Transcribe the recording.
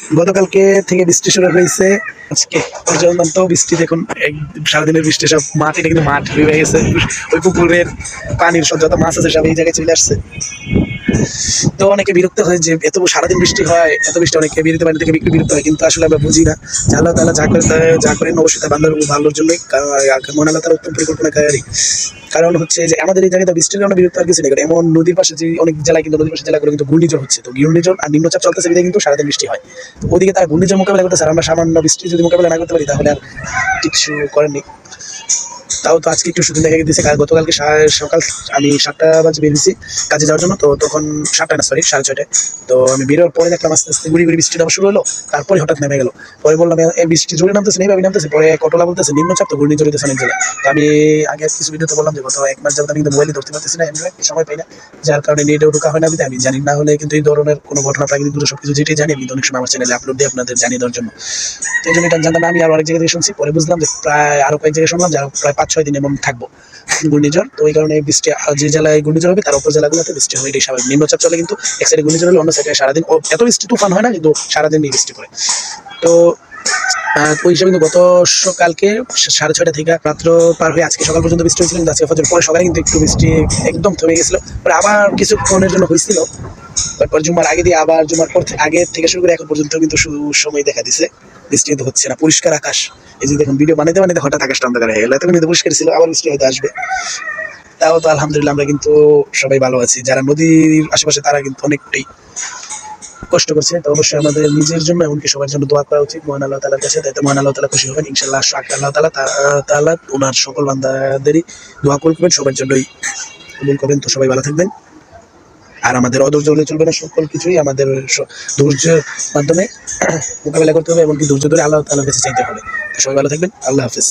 গতকালকে থেকে বৃষ্টি শুরু হয়েছে। আজকে পর্যন্ত বৃষ্টি দেখুন, এই সারাদিনের বৃষ্টি সব মাঠ, এটা কিন্তু মাঠ হয়ে গেছে। ওই পুকুরের পানির সব যত মাছ আছে সব এই জায়গায় চলে আসছে। তো অনেকে বিরক্ত হয় যে এত সারাদিন বৃষ্টি হয়, এত বৃষ্টি অনেকে বিরতি বাড়ি থেকে বিক্রি বিরক্ত হয়, কিন্তু আসলে আমরা বুঝি না। আল্লাহ তালা যা করে যা করেন, অবশ্যই তার বান্দার ভালোর জন্যই মহান আল্লাহ তালা উত্তম পরিকল্পনাকারী। কারণ হচ্ছে যে আমাদের এই জায়গায় বৃষ্টির কারণে বিরক্ত আর কিছু নেই। এমন নদীর পাশে যে অনেক জেলায় কিন্তু নদীর পাশে জেলাগুলো কিন্তু ঘূর্ণিঝড় হচ্ছে। তো ঘূর্ণিঝড় আর নিম্নচাপ চলতেছে বিধায় কিন্তু সারাদিন বৃষ্টি হয়। তো ওদিকে তারা ঘূর্ণিঝড় মোকাবিলা করতে আমরা সামান্য বৃষ্টি যদি মোকাবিলা না করতে পারি তাহলে আর কিছু করেননি তাও তো আজকে একটু সুদিন দেখা কাল গতকালকে সকাল আমি সাতটা বাজে বেরিয়েছি কাজে যাওয়ার জন্য, তো তখন সাতটা না সরি সাড়ে ছয়টায়। তো আমি বেরোর পরে দেখলাম আস্তে আস্তে গুড়ি গুড়ি বৃষ্টি নামা শুরু হলো, তারপরে হঠাৎ নেমে গেল। পরে বললাম এই বৃষ্টি জোরে নামতেছে নেই ভাবি নামতেছে? পরে কটলা বলতেছে, নিম্নচাপ তো, ঘূর্ণি জড়িতেছে অনেক জেলায় তো আমি আগে কিছু ভিডিওতে বললাম যে, গত এক মাস যাবত আমি কিন্তু মোবাইলে ধরতে পারতেছি না অ্যান্ড্রয়েড সময় পাই না। যার কারণে নেটেও ঢোকা হয় না আমি জানি না হলে কিন্তু এই ধরনের কোনো ঘটনা প্রাকৃতিক দুটো সবকিছু যেটাই জানি, আমি অনেক সময় আমার চ্যানেলে আপলোড দিই আপনাদের জানিয়ে দেওয়ার জন্য। তো এই জন্য এটা জানতাম আমি আরও অনেক জায়গা থেকে শুনছি, পরে বুঝলাম যে প্রায় আরও কয়েক জায়গায় শুনলাম যে প্রায় পাঁচ ছয় দিন মধ্যে থাকব ঘূর্ণিঝড়। তো ওই কারণে বৃষ্টি যে জেলায় ঘূর্ণিঝড় হবে, তার উপর জেলাগুলোতে বৃষ্টি হয়, এটাই স্বাভাবিক। নিম্নচাপ চলে কিন্তু এক সাইডে ঘূর্ণিঝড় হলে অন্য সাইডে সারাদিন এত বৃষ্টি, তুফান হয় না কিন্তু সারাদিন বৃষ্টি পড়ে। তো ওই হিসাবে কিন্তু গত সকালকে সাড়ে ছয়টা থেকে রাত্র পার হয়ে আজকে সকাল পর্যন্ত বৃষ্টি হয়েছিল, কিন্তু আজকে ফজর পরে সকালে কিন্তু একটু বৃষ্টি একদম থেমে গেছিল। পরে আবার কিছুক্ষণের জন্য হয়েছিল। তারপর জুমার আগে দিয়ে আবার জুমার পর আগে থেকে শুরু করে এখন পর্যন্ত কিন্তু সময় দেখা দিছে। বৃষ্টি কিন্তু হচ্ছে না। পরিষ্কার আকাশ। এই যে দেখুন ভিডিও বানাইতে বানাইতে হঠাৎ আকাশটা অন্ধকার হয়ে গেল। তখন কিন্তু পরিষ্কার ছিল, আবার বৃষ্টি হয়তো আসবে। তাও তো আলহামদুলিল্লাহ আমরা কিন্তু সবাই ভালো আছি। যারা নদীর আশেপাশে, তারা কিন্তু অনেকটাই কষ্ট করছে, তো অবশ্যই আমাদের নিজের জন্য এমনকি সবার জন্য দোয়া করা উচিত। মহান আল্লাহ তালার কাছে তাতে মহান আল্লাহ তালা খুশি হবেন। ইনশাল্লাহ আল্লাহ তালা তালা ওনার সকল বান্দাদেরই দোয়া করবেন, সবার জন্যই কবুল করবেন। তো সবাই ভালো থাকবেন। আর আমাদের অধৈর্য হলে চলবে না সকল কিছুই। আমাদের ধৈর্যের মাধ্যমে মোকাবেলা করতে হবে, এমনকি ধৈর্য ধরে আল্লাহ তালার কাছে চাইতে হবে। সবাই ভালো থাকবেন। আল্লাহ হাফিজ।